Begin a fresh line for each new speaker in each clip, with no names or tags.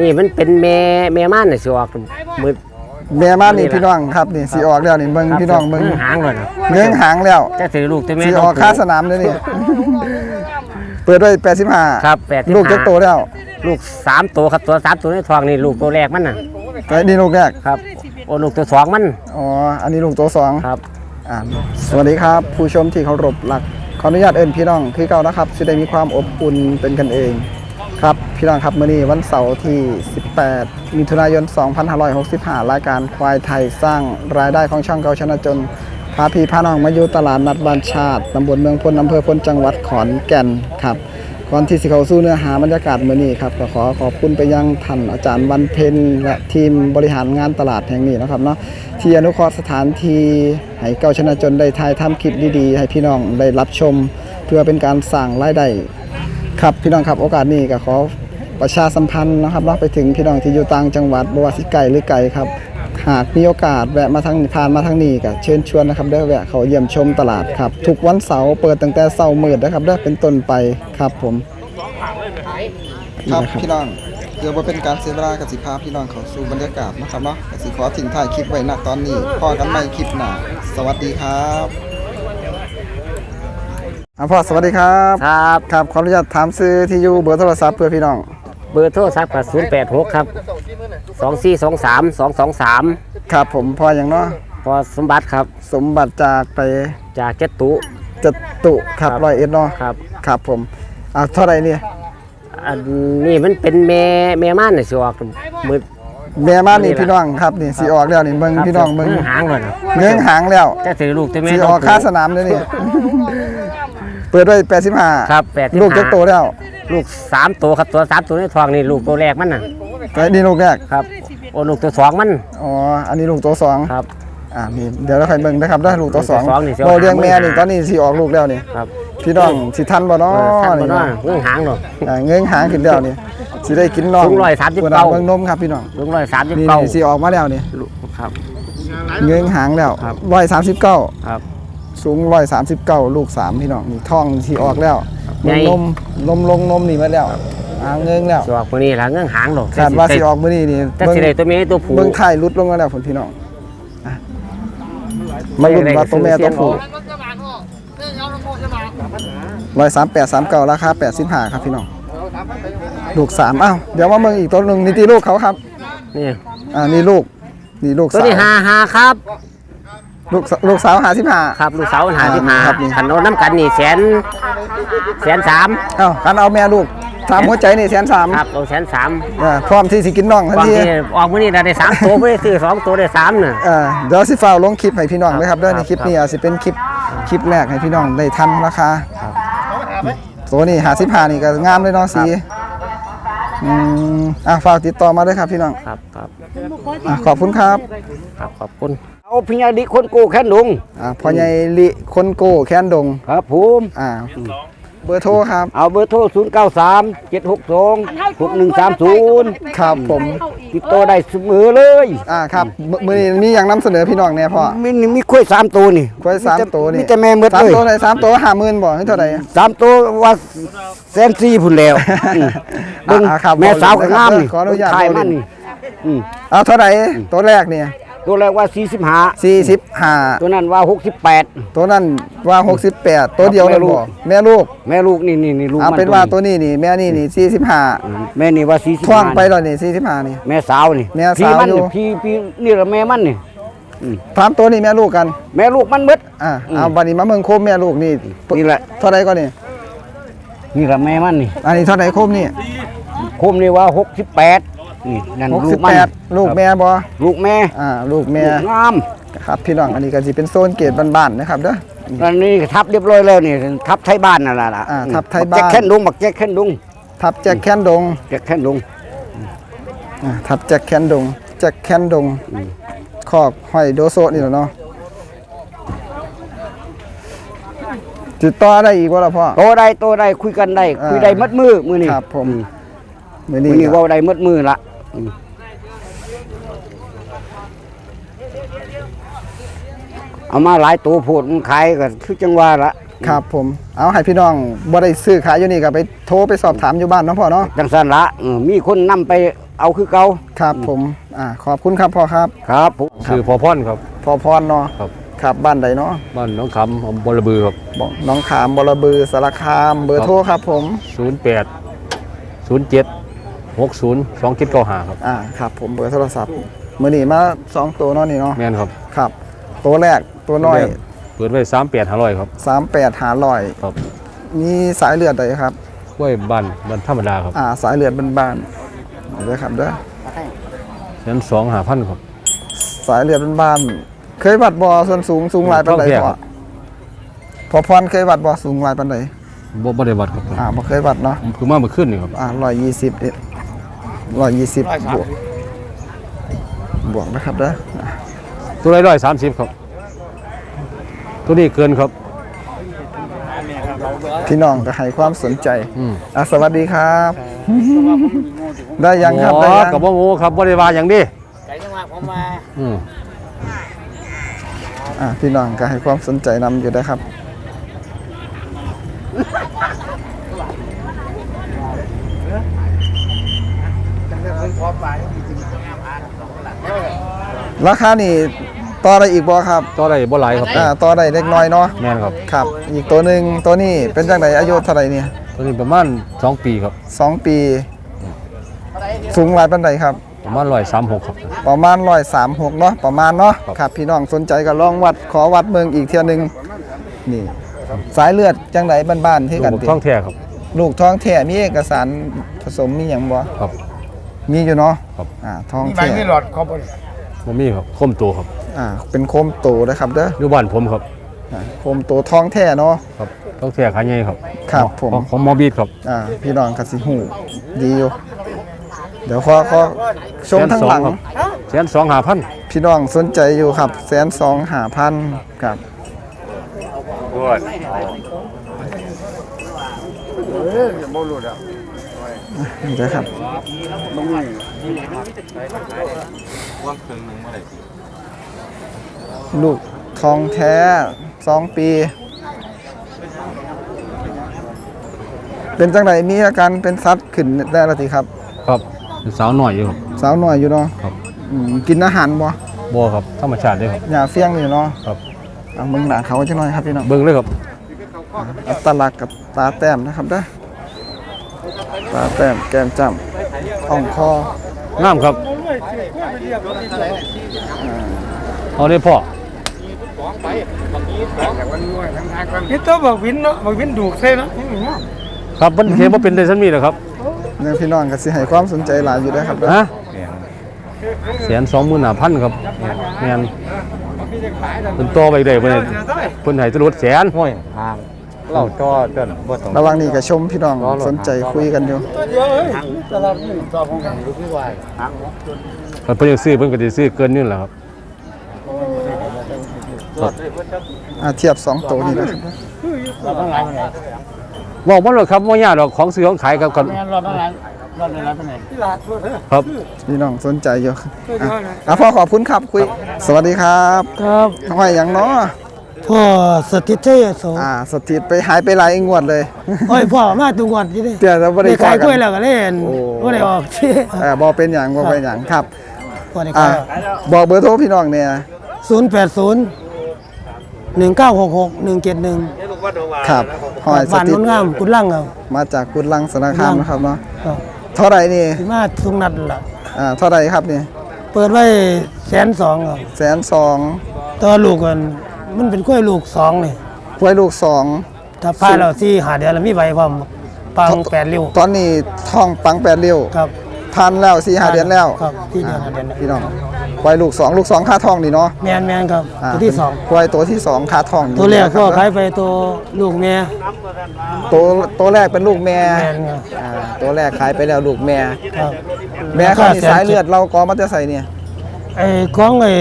นี่มันเป็นแม่แม่ม่านน่ะสิออกมืด
แม่มานี่
นี่ล่ะ
พี่น้องครับนี่สีออกแล้วนี่เบิ่งพี่น้องเบิ่ง
หางเลยนะ
เงื้องหางแล้ว
จะถือลูกแต่แม่
สี
ต้
ออกค่าสนามเลยนี่ เปิดด้วย85
ครับแปด
ลูกจะโตแล้ว
ลูกสามตัวครับตัวสามตัวในท้องนี่ลูกตัวแรกมันน่ะ
แต่นี่ลูกแรก
ครับโอ้ลูกตัวสองมัน
อ๋ออันนี้ลูกตัวสอง
ครับ
อ่าสวัสดีครับ ผู้ชมที่เคารพรักขออนุญาตเอิ้นพี่น้องคือเก่านะครับจะได้มีความอบอุ่นเป็นกันเอง ครับพี่น้องครับมื้อนี้วันเสาร์ที่ 18 มิถุนายน 2565 รายการควายไทยสร้างรายได้ของช่องเกาชนะจนพาพี่พาน้องมาอยู่ตลาดนัดบ้านชาติตำบลเมืองพลอำเภอพลจังหวัดขอนแก่นครับก่อนที่สิเขาสู้เนื้อหาบรรยากาศมื้อนี้ครับก็ขอขอบคุณไปยังท่านอาจารย์วันเพ็ญและทีมบริหารงานตลาดแห่งนี้นะครับเนาะที่อนุเคราะห์สถานที่ให้เกาชนะจนได้ถ่ายทำคลิปดีๆ ให้พี่น้องได้รับชม เพื่อเป็นการสร้างรายได้ ครับพี่น้องครับโอกาสนี้ก็ขอประชาสัมพันธ์นะครับเนาะไปถึงพี่น้องที่อยู่ต่างจังหวัดบว่าสิไกลหรือไกลครับหากมีโอกาสแวะมาทางผ่านมาทางนี้ก็เชิญชวนนะครับเด้แวะเขาเยี่ยมชมตลาดครับทุกวันเสาร์เปิดตั้งแต่เช้ามืดนะครับเด้เป็นต้นไปครับผมครับพี่น้องเดี๋ยวว่าเป็นการเสียเวลากับสิพาพี่น้องเขาสู่บรรยากาศนะครับเนาะสิขอทิ้งท้ายคลิปไว้ณตอนนี้พอกันใหม่คลิปหน้าสวัสดีครับ อะพ่อสวัสดีครับ
ครับ
ครับขออนุญาตถามซื้อที่อยู่เบอร์โทรศัพท์เพื่อพี่น้อง
เบอร์โทรศัพท์กับศูนย์แปดหกครับสองสี่สองสามสองสองสาม
ครับผมพออย่างเนาะ
พอสมบัติครับ
สมบัติจากไป
จากเจ็ดตุ
จตุครับ
ครับ
ร้อยเอ็ดเนาะ
ครับ
ครับผมอ่าเท่าไหรเนี่ย
อันนี้มันเป็นแม่แม่ม่านน่ะสิออกมืด
แม่มานี่
นี่ล่ะ
พี่น้องครับนี่สีออกแล้วนี่เบิ่งพี่น้องเบิ่ง
หางเลยนะ
เงื้องหางแล้ว
จะถือลูกแต่แม่
สี
ต้
ออกค่าสนามเลยนี่ เปิดด้วย85
ครับแปด
ลูกจะโตแล้ว
ลูกสามตัวครับตัวสามตัวในท้องนี่ลูกตัวแรกมันน่ะ
แต่นี่ลูกแรก
ครับโอ้ลูกตัวสองมัน
อ๋ออันนี้ลูกตัวสอง
ครับ
อ่านี่เดี๋ยวเราค่อยเบิ่งนะครับได้ลูกตัวสอง
ลูกตัวสองนี่สิเอา
เราเลี้ยงแม่
หามือ
นี่
หา
ตอนนี้สิออกลูกแล้วนี่
ครับ
พี่น้องสิทันบ่เนาะ
เออท่านบ่
นี่
น้อ
เนาะ
เรื่องหางเนาะ
อ่าเงื้องหางขึ้นแล้วนี่สิได้กินน้อง
สูงร้อยสามสิบ
พิ่น
เก้า
เบิ่งนมครับพี่น้อง
ลุงร้อยสามสิบ
นี่
เก้า
นี่สิออกมาแล้วนี่
ลูกครับ
เงื้องหางแล้ว
ครับ
ร้อยสามสิบเก้า
ครับ
สูงร้อยสามสิบเก้าลูกสามพี่น้องนี่ท้องที่ออกแล้ว
ใหญ่
นมนมลงนมนี่มาแล้วอ่าเงื้องแล้ว
สิออกตัวนี้ละเงื่องหางเนาะ
คาดว่าสิออกมื้อนี้นี่
แต่
เบิ่ง
สิได้ตัวเมียตัวผู้
เบิ่งไข่รุดลงมาแล้วพุ่นพี่น้องอะมาลุ้นว่าตัวแม่ตัวผู้ร้อยสามแปดสามเก้าราคาแปดสิบห้าครับพี่น้องลูกสามอ้าวเดี๋ยวมาเมืองอีกตัวหนึ่งนี่ตีลูกเขาครับ
นี่
อ่านี่ลูกนี่ลูก
ตัว
สาว
นี้หาหาครับ
ลูกสลูกสาวหาสิบห้า
ครับลูกสาวหาสิบหา
ครับนี่
ขันโน้นน้ำกันนี่แสนแสนสาม
เอ้ากันเอาแม่ลูกสามหัวใจนี่แสนสาม
ครับเอาแสนสาม
อ่าพร้อมที่สิกินน้องทัน
บาง
ที
ทีออกมื้อนี้ได้สามตัวไม่ได้ซื้อสองตัวได้สามน่ะ
อ่าเดี๋ยวสิฟ้าวลงคลิปให้พี่น้องนะครับเด้อ
ค
ใน
รับ
คลิปนี้
ครับ
อาจสิเป็นคลิปคลิปแรกให้พี่น้องได้ทันราคาตัวนี้หาสิบห้านี่ก็งามเลยเนาะสีอืมอะฝากติดต่อมาด้วยครับพี่น้อง
ครับครับ
อะขอบคุณครับ
ครับขอบคุณ เอาพิญญาดิคนกูแค่ลุง
อะพ่อใหญ่ลิคนโก้แคนดง
ครับผม
อ่าเบอร์โทรครับ
เอาเบอร์โทร 0 9 3 7 6 2 6 1 3 0
ครับผม
ติดต่อได้เสมอเลย
อ่าครับมื้อมือนี้มีอย่างนำเสนอพี่น้องเนี่ยพ่อ
มีมีกล้วยสามตัวนี่
กล้วยสามตัวนี่
มีแต่แม่เมด
สาม
เลย
ตัวไหนสามตัวห้าหมื่นบ่ให้เท่าไหร่
สามตัวว่าแสนสี่พุ่นแล้วอืมเบิ่ง
อ่าครับ
แม่สาวก็งาม
ขออนุญาต
ถ่ายมันนี่อืม
เอาเท่าไหร่ตัวแรกเนี่ย
ตัวแรกว่าสี่สิบห้า
สี่สิบห้า
ตัวนั้นว่าหกสิบแปด
ตัวนั้นว่า68ตัวเดียว
แม่
นั่น
ลูก
บ่แม่ลูก
แม่ลูกนี่นี่นี่ลูก
เอา
มั
เป็นว่าตัวนี้นี่แม่นี่นี่
อืมแม่นี่ว่าสี่สิบ
45ท่วงไปแล้วนี่45นี่
แม่สาวนี่
แม่สาว
พี่มัน
อยู่
นี่พี่พี่นี่ละแม่มันนี่
ถามตัวนี้แม่ลูกกัน
แม่ลูกมันเบิด
อ่า
อืม
เอาบัดนี้มาเมืองโคมแม่ลูกนี่
นี่แหละ
เท่าไหร่ก็นี่
นี่ละแม่มันนี่
อันนี้เท่าไหร่โคมนี่
คุมนี่ว่าหกสิบแปด นี่นั่นลูกมัน
68ลูกแม่บ่
ลูกแม่
อ่าลูกแม่
ลูกงาม
ครับพี่น้องอันนี้ก็สิเป็นโซนเกตบ้านๆนะครับเด้อ
อันนี้ทับเรียบร้อยแล้วนี่ทับไทยบ้านนั่นแหละ
อ่าทับไทยบ้าน
บักแจ็คแค่นดุงบักแจ็คแค่นดุง
ทับแจ็คแคนดง
แจ็คแค่นดุง
อ่าทับแจ็คแคนดงแจ็คแคนดงคอกห้อยโดโซะนี่แหละเนาะติดต่อได้อีกบ่ล่ะพ่อ
โตได้โตได้คุยกันได้
อ่า
คุยได้มัดมือมือนี่
ครับผม มื้อ
มื
นี้
อนี่
ก็
เว่าได้มัดมือละอืม เอามาหลายตัวโพดมันขายก็คือจังว่าละ
ครับผมเอาให้พี่น้องบ่ได้ซื้อขายอยู่นี่ก็ไปโทรไปสอบถามอยู่บ้านเนาะพ่อเนาะ
จังสันละเออมีคนนำไป
เอาคือเก่า
ครับผมอ่าขอบคุณครับพ่อครับ
ครับผม
ครับ
คือพอพ่อนครับ
พอพรเนาะ
ครับ
ครับบ้านใดเนาะ
บ้านหน้องคำอำเภอบรบือครับ
บอกน้องขามบรบือสารคามเบอร์โทรครับผม
08 07 60 2795ครับ
อ่าครับผมเบอร์โทรศัพท์มือนีมาสองตัวเนาะนี่เนาะ
แม่นครับ
ครับ ตัวแรกตัวน้อย
เปิดไว้38 500ครับ
สามแปดหาลอย
ครับ
มีสายเลือดใดครับ
กล้วยบ้านบ้านธรรมดาครับ
อ่าสายเลือดบ้านๆเด้อครับเด้อ
เส้นสองหาพันครับ
สายเลือดบ้านๆเคยวัดบ่อส่วนสูงสูงหลายปานใด
ท้องแก่
พ
ค
อ
รับ
พอพรเคยวัดบ่อสูงหลายปานใด
บ่บ่ได้วัดครับ
อ่าบ่เคยวัดเนาะ
ผมคือมาเมื่อคืนนี่ครับ
อ่า ร้อยยี่สิบร้อยยี่สิบบวกบวกนะครับเด้ออะ
ตัวละ130ครับ ตัวนี้เกินครับ
พี่น้องก็ให้ความสนใจ
อืม
อะสวัสดีครับ ได้ยังครับ ได้
อ๋อ
ยัง
กับบ่งูครับบ่ได้ว่าหยังดิอืม
อะพี่น้องก็ให้ความสนใจนำอยู่นะครับ ราคานี่ต่อได้อีกบ่ครับ
ตัวได้บ่หลายครับ
อ่าต่อได้เล็กน้อยเนาะ
แม่นครับ
ครับ อีกตัวหนึ่งตัวนี้เป็นจังไดอายุเท่าไหร่เนี่ย
ตัวนี้ประมาณสองปีครับ
สองปี สูงหลายปันใดครับ
ประมาณ136ครับ
ประมาณร้อยสามหกเนาะประมาณเนาะ
ครับ
ครับพี่น้องสนใจก็ลองวัดขอวัดเมืองอีกเที่ยวหนึงนี่ สายเลือดจังไดบ้านๆที่กัน
ลูก
ติ
ท้องแท้ครับ
ลูกท้องแท้มีเอกสารผสมมีหยังบ่
ครับ
มีอยู่เนาะ
ครับ
อ่าท้อง
มีใบ
แท้
มีหลอดเขาบ น
บ่มีครับคมตัวครับ
อ่าเป็นโคมโตนะครับเด้อ
อยู่บ้านผมครับ
อ่าโคมโตท้องแท้เนาะ
ครับท้องแท้ขาใหญ่ครับ
ครับผม
ของของหมอบีดครับ
อ่าพี่น้องก็สิฮู้ดีอยู่ เดี๋ยวขอขอชมทั้งหลัง
ครับแสนสองหาพัน
พี่น้องสนใจอยู่ครับแสนสองหาพันครับนี่เด้อครับ ลูกทองแท้สองปี เป็นจังไดมีอาการเป็นซัดขึ้นได้และทีครับ
ครับเป็นสาวหน่อยอยู่ครับ
สาวหน่อยอยู่เนาะ
ครับ
อืมกินอาหารบ่
บัวครับธรรมชาติเลยครับ
หญ้าเฟี้ยงอยู่เนาะ
ครับ
เอามึงหนาเขาจะหน่อยครับพี่น้อง
เบิ่งเลยครับ
อัตลักษณ์กับตาแต้มนะครับเด้อตาแต้มแก้มจ้ำอ่องคอ งา
มครับเอาได้พ่อ
นี่ตัวบอกวินเนาะบอกวินดูกใช่เนาะนี่เนาะ
ครับมันเห็นว่าเป็นได้ซันมีนะครับ
เนี่ยพี่น้องก็สิให้ความสนใจหลายอยู่เด้อครับเด้อ
ฮะแสนสองหมื่นห้าพันครับแมนเป็นตัวไปได้เพิ่นให้เพิ่นให้ตำรวจแสน
ห้วยห่าง เราจอจนบ่ต้อง
ระหวังนี้ก็ชมพี่น้องสนใจคุยกันอยู่
ตัวเดียวเอ้ยตลาดนี่ตอบของกันอยู่ที่ว่า
เพิ่นอยากซื้อเพิ่นก็สิซื้อเกินนี่แหละครับ
อ่าเทียบสองตัวนี้นะครับ
เราต้องหลายปานไหน
บอกบ่หรอกครับบ่ยากดอกของซื้อของขายครับครับ
แม่นเราต้องหลายเราต้องหลายปานไหนที่ลาดทั่วเด้อ
ครับ
พี่น้องสนใจอยู่
ตัว
อะ
เดียวนะ
อะพ่อขอบคุณครับคุย สวัสดีครับ
ครับ
ห้อยหยังเนาะ
พ่อสถิตเทยโส
อ่าสถิตไปหายไปหลายงวดเลย
โอ้ยพ่อมาตุงวันที่นี่
เดี๋ยวเราบ่ได้
ได้ขาย
กัน
กล้วยแล้วก็เล่น
โอ้
บ่ได้ออกที่
เออบ่เป็นหยังบ่เป็นหยังครับ
พ่อได้
อ่า
ขาย
บอกเบอร์โทรพี่น้องเนี่ย
080 1966 171
ครับหอยส
บ้าน
ติ
โนนงามกุดลังครับ
มาจากกุดลังสารคามนะครับเนาะ
ครับ
เท่าไหร่นี่
สิมาทุกนัดล่ะ
อ่าเท่าไหร่ครับนี่
เปิดไว้แสนสองครับ
แสนสอง
ตัวลูกกัน มันเป็นกล้วยลูกสองนี่
ไว้ลูกสอง
ถ้าพาเราที่หาเดือนแล้วมีใบพร้อมปังแปดริ้ว
ตอนนี้ท้องปังแปดเลี้ยว
ครับ
พันแล้วสี่ห้าเดือนแล้ว
ครับที่เดือนหาเดือน
พี่น้องไว้ลูกสองลูกสองค่าทองนี่เนาะ
แมนแมนครับ
อ่า
ตัวที่สอง
ไว้ตัวที่สองค่าทองนี่
ตัวแรกก็
นะครับ
ขายไปตัวลูกแม่
ตัวตัวแรกเป็นลูกแม่
แมนครับ
อ่าตัวแรกขายไปแล้วลูกแม่
ครับ
แม่เขามีสายเลือดเราก็มาจะใส่เนี่ย
ไอ้ของไอ้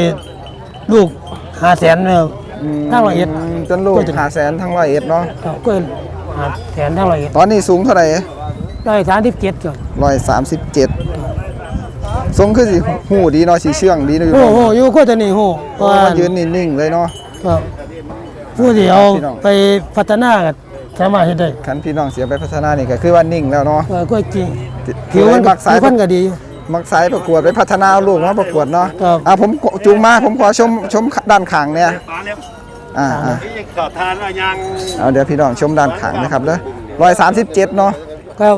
ลูกหาแสนเนี่ย
ม
ทั้งร้อยเอ็ด
จนลูกหาแสนทั้งร้อยเอ็ดเนาะ
ครับกล้วยหาแสนทั้งร้อยเอ็ด
ตอนนี้สูงเท่าไหร่
ร้อยสามสิบเจ็ดครับ
ร้อยสามสิบเจ็ดทรงคือสิหูดีเนาะสีเชื่องดีเนาะ
โอ้โหอยู่ก็จะนี่โห
เพราะว่ามันยืนนิ่งๆเลยเนาะ
ครับผู้ที่เอา
พี่น้อง
ไปพัฒนากันสามารถเฮ็ดได้
คันพี่น้องเสียไปพัฒนานี่ก็คือว่านิ่งแล้วเนาะ
เออกล้วยจริง
ที่
ผิวมัน
มักสาย
ผิวมันก็ดีอยู่
มักสายประกวดไปพัฒนาเอาลูกมาประกวดเนาะ
ครับ
อะผมจูงมาผมขอชมชมด้านข้างเนี่ยอ่าอ่า
ขอทานว่ายัง
เอาเดี๋ยวพี่น้องชมด้านข้างนะครับเด้อร้อยสามสิบเจ็ดเนาะ
ครับ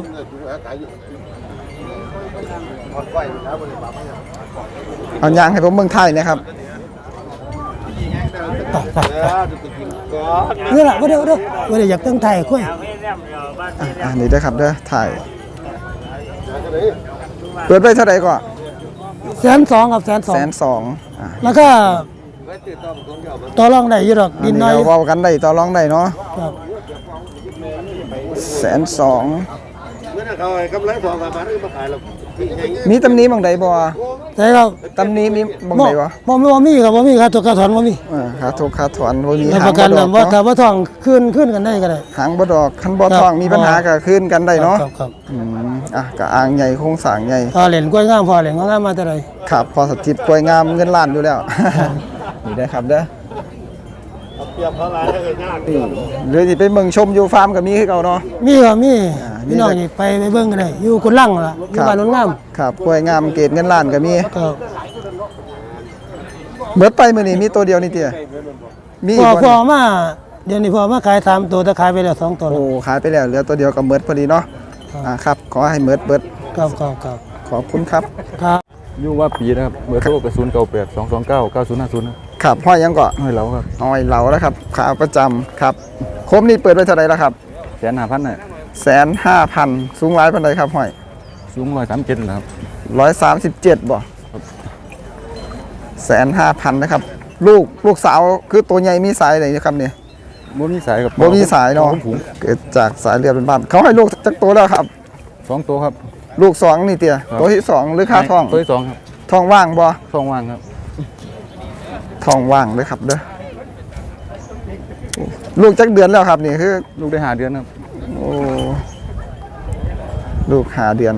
เอายางให้ผมเมืองไทยนะครับ
นี่แหละว่าเดี๋ยวเดี๋ยวว่าเดี๋ยวอยากตั้งไทยคุย
อะอ่านี่เด้อครับเด้อถ่าย เปิดไปเท่าไหร่ก่อน
แสนสองกับแสนสอ
แส
ง
นสองอะ
แล้วก็ต่อรองได้อยี่ดอก
อั
ดิ
น
น
นี้
น้อย
เราเว้ากันได้ต่อรองได้เนาะ
ครับ
แสนสอง
เมื่อเขากำไรพอมาบ้านมาขายเราที่ยัง
มีตำหนี้บางใดบ่
ใช่ครับ
ตำหนี้มีบาง
บ่
ใดบ่
บ่บ่มีครับบ่มีครับตัวกระถอนบ่มี
เออค่าทุกค่าถอนบ่มี
รับ
หา
ป
ง
ระกัน
บ่ด
นะ
อก
ว่าถ้า
เนาะ
ว่าทองขึ้นขึ้นกันได้ก็ได้
หางบ่ดอกคันบ่
ครับ
ทองมีปัญหาก็คืนกันได้เนาะ
ครับครับ
อืมอะก็อ่างใหญ่โครงสร้างใหญ่
พอเหรียญกล้วยงามพอเหรียญงามมาแต่ใด
ครับพอสถิตกล้วยงามเงินล้านอยู่แล้วนี่ได้ครับเด้อ
เตรียมเขาลายให้เลยยาก
นี่หรือสิไปเมืองชมอยู่ฟาร์มก็มีคือเก่าเนาะ
มีครับมี
อ่ามี
พี่น้องนี่ไปไปเบิ่งกันได้อยู่คนลังล่ะอ
ครั
ยู่
บ
บ้านโนนงาม
ครับกล้วยงามเกรดเงินล้านก็มี
ครับ
เบิดไปมื้อนี้มีตัวเดียวนี่เตี้ยมี
พ
อี
อกพอ
บ่
มาเดี๋ยวนี้พอมาขายสามตัวแต่ขายไปแล้วสองตัวแล้
โอ้
ว
ขายไปแล้วเหลือตัวเดียวก็เบิดพอดีเนาะ
ครับ
อ่าครับ ขอให้เบิดเบิด
ครับครับครับ
ขอบคุณครับ
ครับ
อยู่ว่าปีนะครับเบอร์โทรกระสุนเก้าแปดสองสองเก้าเก้าศูนย์ห้าศูนย์
ครับห้อยยังก็
ให้เราครับ
ห้อยเหลาแล้วครับขาประจำครับคมนี่เปิดไว้เท่าไหร่แล้วครับ
แสนห้าพันน่ะ
แสนห้าพันสูงหลายปานใดครับห้อย
สูงร้อยสามเจ็ดนะครับ
ร้อยสามสิบเจ็ดบ่แสนห้าพันนะครับ ลูกลูกสาวคือตัวใหญ่มีสายอะไรนะครับเนี่ย
โมมีสายกับ
โบมีสายเนาะ
ผง
เกิดจากสายเลือดเป็นบ้าน เขาให้ลูกจักตัวแล้วครับ
สองตัวครับ
ลูกสองนี่เตีย
ครับ
ตัวที่สองหรือค่าท้อง
ตัวที่สองครับ
ท้องว่างบ่
ท้องว่างครับ
ท้องว่างเลยครับเด้อลูกจักเดือนแล้วครับนี่คือ
ลูกได้หาเดือนครับ
โอ้ลูกหาเดือน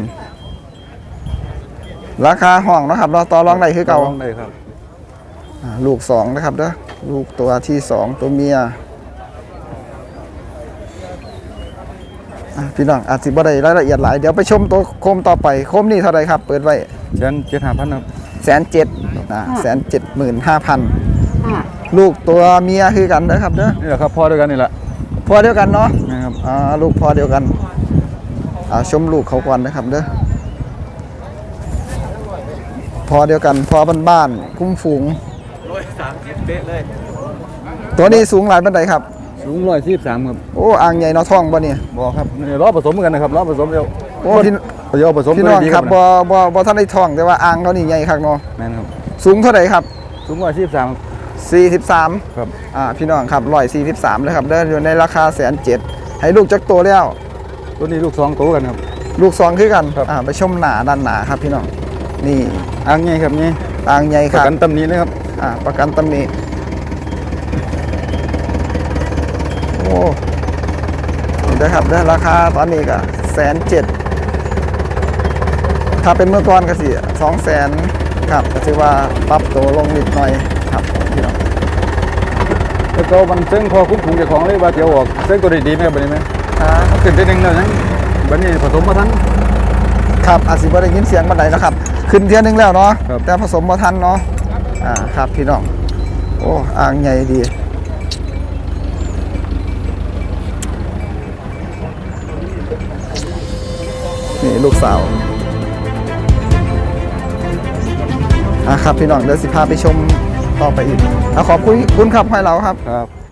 ราคาห้องเนาะครับเราะต่อรองได้คือเก่า
ร้องได้ครับ
อ่าลูกสองนะครับเด้อลูกตัวที่สองตัวเมียอะพี่น้องอาจสิบ่ได้รายละเอียดหลาย เดี๋ยวไปชมตัวโคมต่อไป โคมนี่เท่าไรครับ เปิดไว้
แสนเจ็ดห้าพันครับ
แสนเจ็ด อ่าแสนเจ็ดหมื่นห้าพันลูกตัวเมียคือกันนะครับเด้อ
นี่แหละครับพ่อด้วยกันนี่แหละ
พอเดียวกันเนาะ
นะครับ
อ่าลูกพอเดียวกันอ่าชมลูกเขาก่อนนะครับเด้อพอเดียวกันพอบ้านๆคุ้มฝูงตัวนี้สูงหลายบันไดครับ
สูงร้อยสี่สามครับ
โอ้อ่างใหญ่เนาะท้องบ่เนี่ย
บอกครับนี่ล้อผสมกันนะครับล้อผสมเดียว
โอ้พี่
เดี๋ยวผสม
พี่น้อง
ดี
ครับบ่บ่บ่ท่านได้ท้องแต่ว่าอ่างเขานี่ใหญ่คักเนาะ
แม่นครับ
สูงเท่าไหร่ครับ
สูงร้อยสี่สาม
43
ครับ
อ่าพี่น้องครับ143เลยครับเด้ออยู่ในราคาแสนเจ็ดให้ลูกจักโตแล้ว
ตัวนี้ลูกสองตัวกันครับ
ลูกสองคือกัน
ครับ
อ่าไปชมหนาด้านหนาครับพี่น้องนี่
อ่างใหญ่ครับนี่
อ่างใหญ่
ป
ค
ระ
รับ
กันตำหนี้เลยครับ
อ่าประกันตำหนิโอ้นี่นะครับเด้อราคาตอนนี้ก็แสนเจ็ดถ้าเป็นเมื่อก่อนก็สิสองแสน ครับก็ถือว่าปรับตัวลงนิดหน่อยครับพี่น้อง
แล้วก็มันเส้งพอคุ้มคุงเจ้าของเลยว่าเดี๋ยวออกเส้งตัวดีๆไหมครับบัดนี้ไหม
อ่า
มันขึ้นได้หนึ่งแล้วยังบัดนี้ผสมมาทั้ง
ครับอาจสิบ่ได้ยินเสียงบันไดนะครับ ขึ้นเทียนึงแล้วเนาะ
ครับ
แต่ผสมบ่ทันเนาะอ่าครับพี่น้องโอ้อ่างใหญ่ดี นี่ลูกสาว อะครับพี่น้องเดี๋ยวสิพาไปชมต่อไปอีกอะขอบคุณคุณครับให้เราครับ
ครับ